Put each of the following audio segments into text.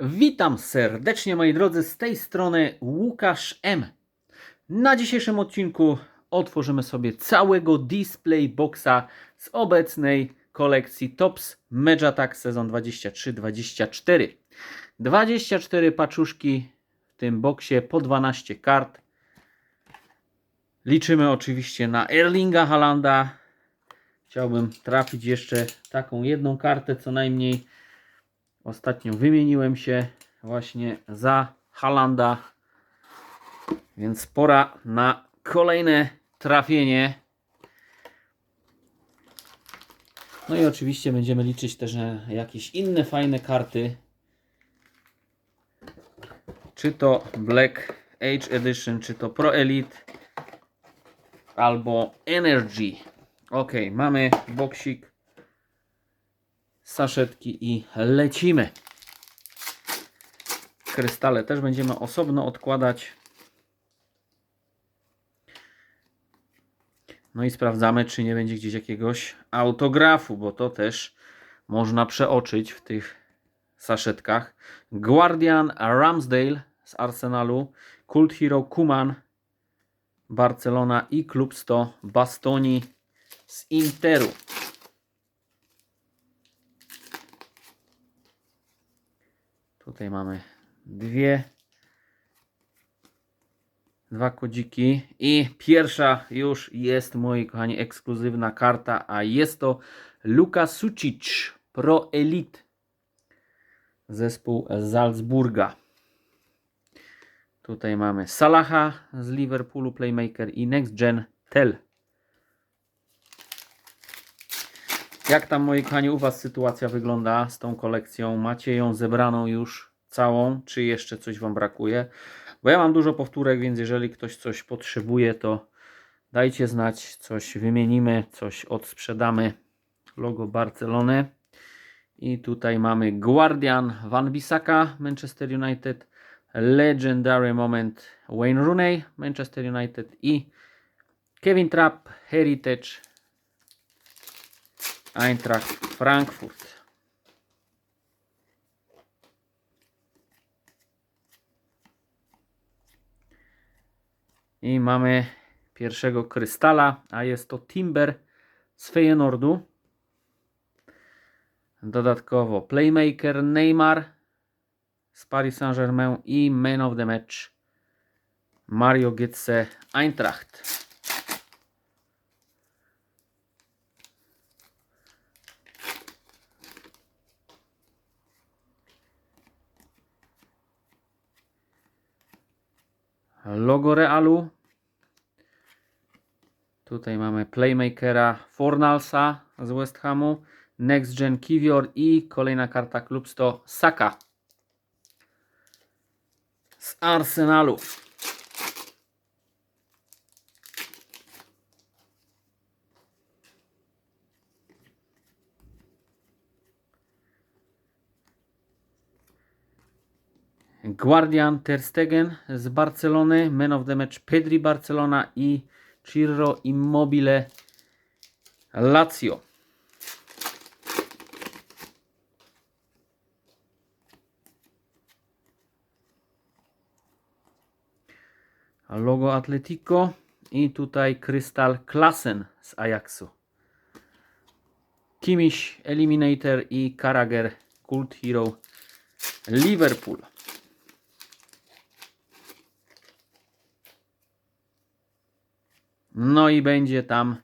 Witam serdecznie moi drodzy, z tej strony Łukasz M. Na dzisiejszym odcinku otworzymy sobie całego display boxa z obecnej kolekcji Tops Mega Attack sezon 23-24. 24 paczuszki w tym boksie po 12 kart. Liczymy oczywiście na Erlinga Halanda. Chciałbym trafić jeszcze taką jedną kartę co najmniej. Ostatnio wymieniłem się właśnie za Halanda. Więc pora na kolejne trafienie. No i oczywiście będziemy liczyć też na jakieś inne fajne karty. Czy to Black Age Edition, czy to Pro Elite, albo Energy. Ok, mamy boksik saszetki i lecimy. Krystale też będziemy osobno odkładać. No i sprawdzamy, czy nie będzie gdzieś jakiegoś autografu, bo to też można przeoczyć w tych saszetkach. Guardian Ramsdale z Arsenalu, Cult Hero Kuman, Barcelona i Klub 100 Bastoni z Interu. Tutaj mamy dwie, dwa kodziki i pierwsza już jest, moi kochani, ekskluzywna karta, a jest to Luka Sucic Pro Elite. Zespół z Salzburga. Tutaj mamy Salaha z Liverpoolu, Playmaker i Next Gen Tel. Jak tam, moi kochani, u Was sytuacja wygląda z tą kolekcją? Macie ją zebraną już całą, czy jeszcze coś Wam brakuje? Bo ja mam dużo powtórek, więc jeżeli ktoś coś potrzebuje, to dajcie znać, coś wymienimy, coś odsprzedamy. Logo Barcelony. I tutaj mamy Guardian Van Bissaka, Manchester United, Legendary Moment Wayne Rooney, Manchester United i Kevin Trapp, Heritage, Eintracht Frankfurt. I mamy pierwszego krystala, a jest to Timber z Feyenoordu. Dodatkowo Playmaker Neymar z Paris Saint-Germain i Man of the Match Mario Götze Eintracht. Logo Realu. Tutaj mamy Playmakera Fornalsa z West Hamu. Next Gen Kivior i kolejna karta klub 100 Saka z Arsenalu. Guardian Ter Stegen z Barcelony, Man of the Match Pedri Barcelona i Ciro Immobile Lazio. Logo Atletico i tutaj Krystal Klassen z Ajaxu. Kimmich Eliminator i Karager Cult Hero Liverpool. No i będzie tam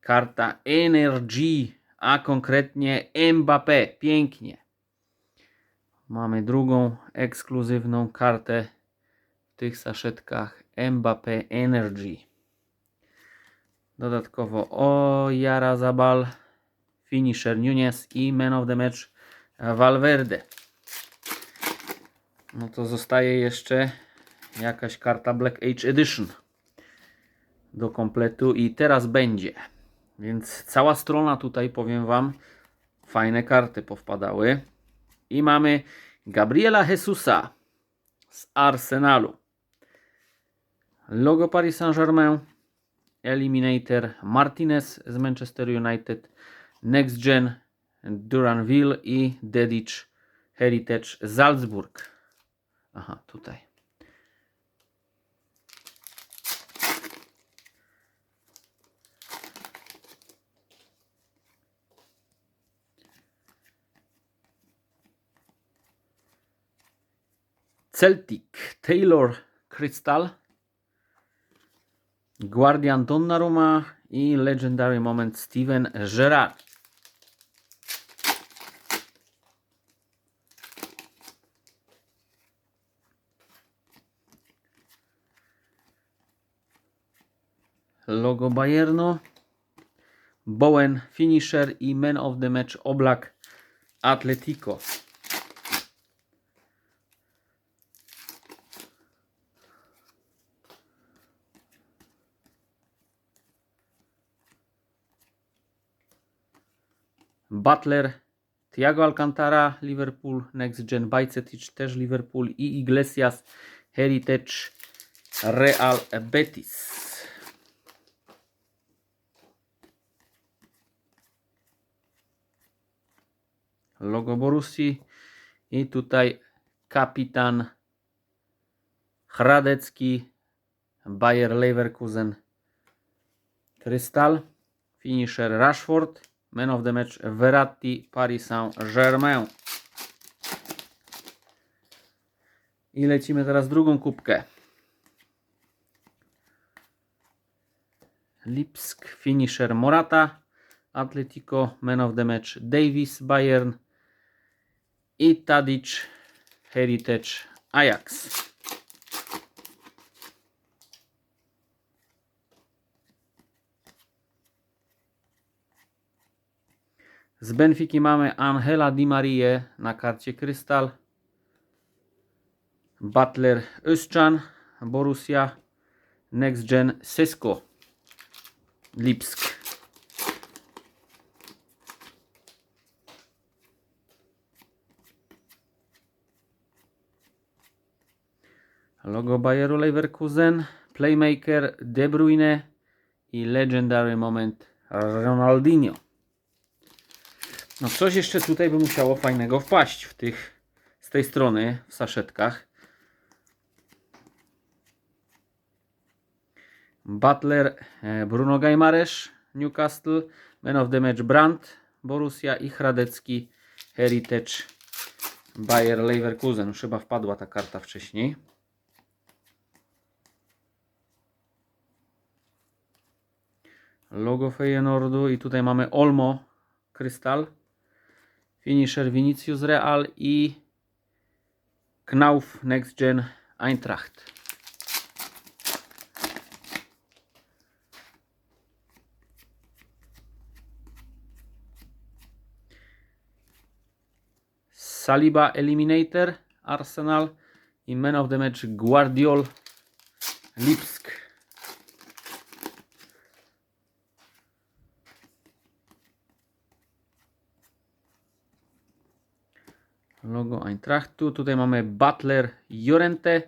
karta Energy, a konkretnie Mbappé. Pięknie. Mamy drugą ekskluzywną kartę w tych saszetkach Mbappé Energy. Dodatkowo Ojara Zabal, Finisher Nunes i Man of the Match Valverde. No to zostaje jeszcze jakaś karta Black Age Edition do kompletu i teraz będzie. Więc cała strona tutaj, powiem Wam, fajne karty powpadały. I mamy Gabriela Jesusa z Arsenalu. Logo Paris Saint-Germain. Eliminator Martinez z Manchester United. Next Gen Duranville i Dedic Heritage Salzburg. Aha, tutaj. Celtic Taylor Crystal Guardian Donnarumma i Legendary Moment Steven Gerrard. Logo Bayernu. Bowen Finisher i Man of the Match Oblak Atletico. Butler, Thiago Alcantara, Liverpool, Next Gen Bajcetic, też Liverpool i Iglesias, Heritage, Real Betis. Logo Borussii i tutaj kapitan Hradecki, Bayer Leverkusen, Krystal, finisher Rashford, Man of the Match Verratti, Paris Saint-Germain. I lecimy teraz drugą kubkę. Lipsk, finisher Morata, Atletico, Man of the Match Davis, Bayern i Tadic, Heritage, Ajax. Z Benfiki mamy Angela Di Marie na karcie Krystal. Butler Özcan, Borussia. Next Gen Sesko, Lipsk. Logo Bayeru Leverkusen, Playmaker De Bruyne i Legendary Moment Ronaldinho. No coś jeszcze tutaj by musiało fajnego wpaść w tych, z tej strony, w saszetkach. Butler, e, Bruno Gajmaresz, Newcastle, Man of the Match Brandt, Borussia i Hradecki, Heritage, Bayer Leverkusen. Już chyba wpadła ta karta wcześniej. Logo Feyenoordu i tutaj mamy Olmo Krystal. Finisher Vinicius Real i Knauf Next Gen Eintracht. Saliba Eliminator Arsenal i Man of the Match Guardiol Lipsk. Logo Eintrachtu. Tutaj mamy Butler Llorente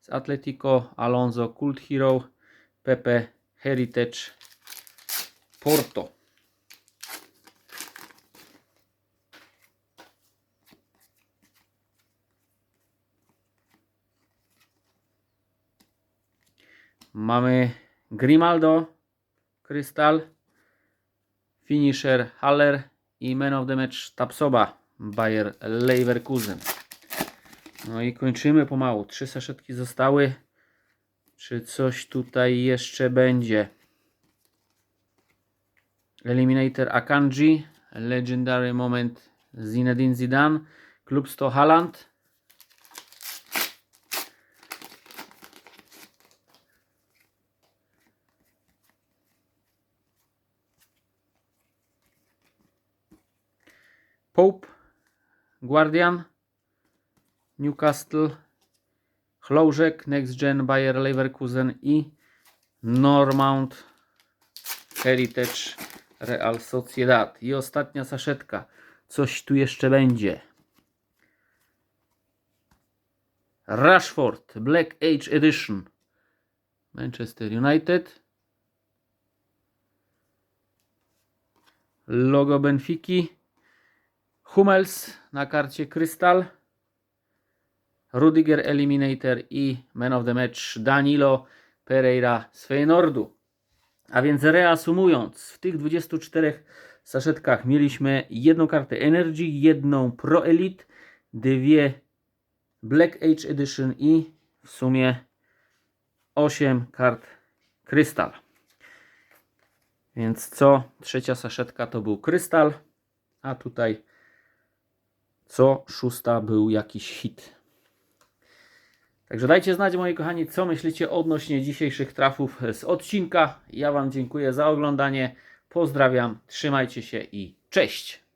z Atletico, Alonso Cult Hero, Pepe Heritage Porto. Mamy Grimaldo, Krystal, Finisher Haller i Man of the Match Tapsoba, Bayer Leverkusen. No i kończymy pomału. Trzy saszetki zostały. Czy coś tutaj jeszcze będzie? Eliminator Akanji, Legendary Moment Zinedine Zidane, Klub 100 Haaland, Pope, Guardian, Newcastle, Chloużek, Next Gen, Bayer Leverkusen i Normount Heritage Real Sociedad. I ostatnia saszetka. Coś tu jeszcze będzie. Rashford, Black Age Edition. Manchester United. Logo Benfiki. Hummels, na karcie Krystal. Rudiger Eliminator i Man of the Match Danilo Pereira z. A więc reasumując, w tych 24 saszetkach mieliśmy jedną kartę Energy, jedną Pro Elite, dwie Black Age Edition i w sumie 8 kart Krystal. Więc co trzecia saszetka to był Krystal, a tutaj co szósta był jakiś hit. Także dajcie znać, moi kochani, co myślicie odnośnie dzisiejszych trafów z odcinka. Ja Wam dziękuję za oglądanie. Pozdrawiam, trzymajcie się i cześć!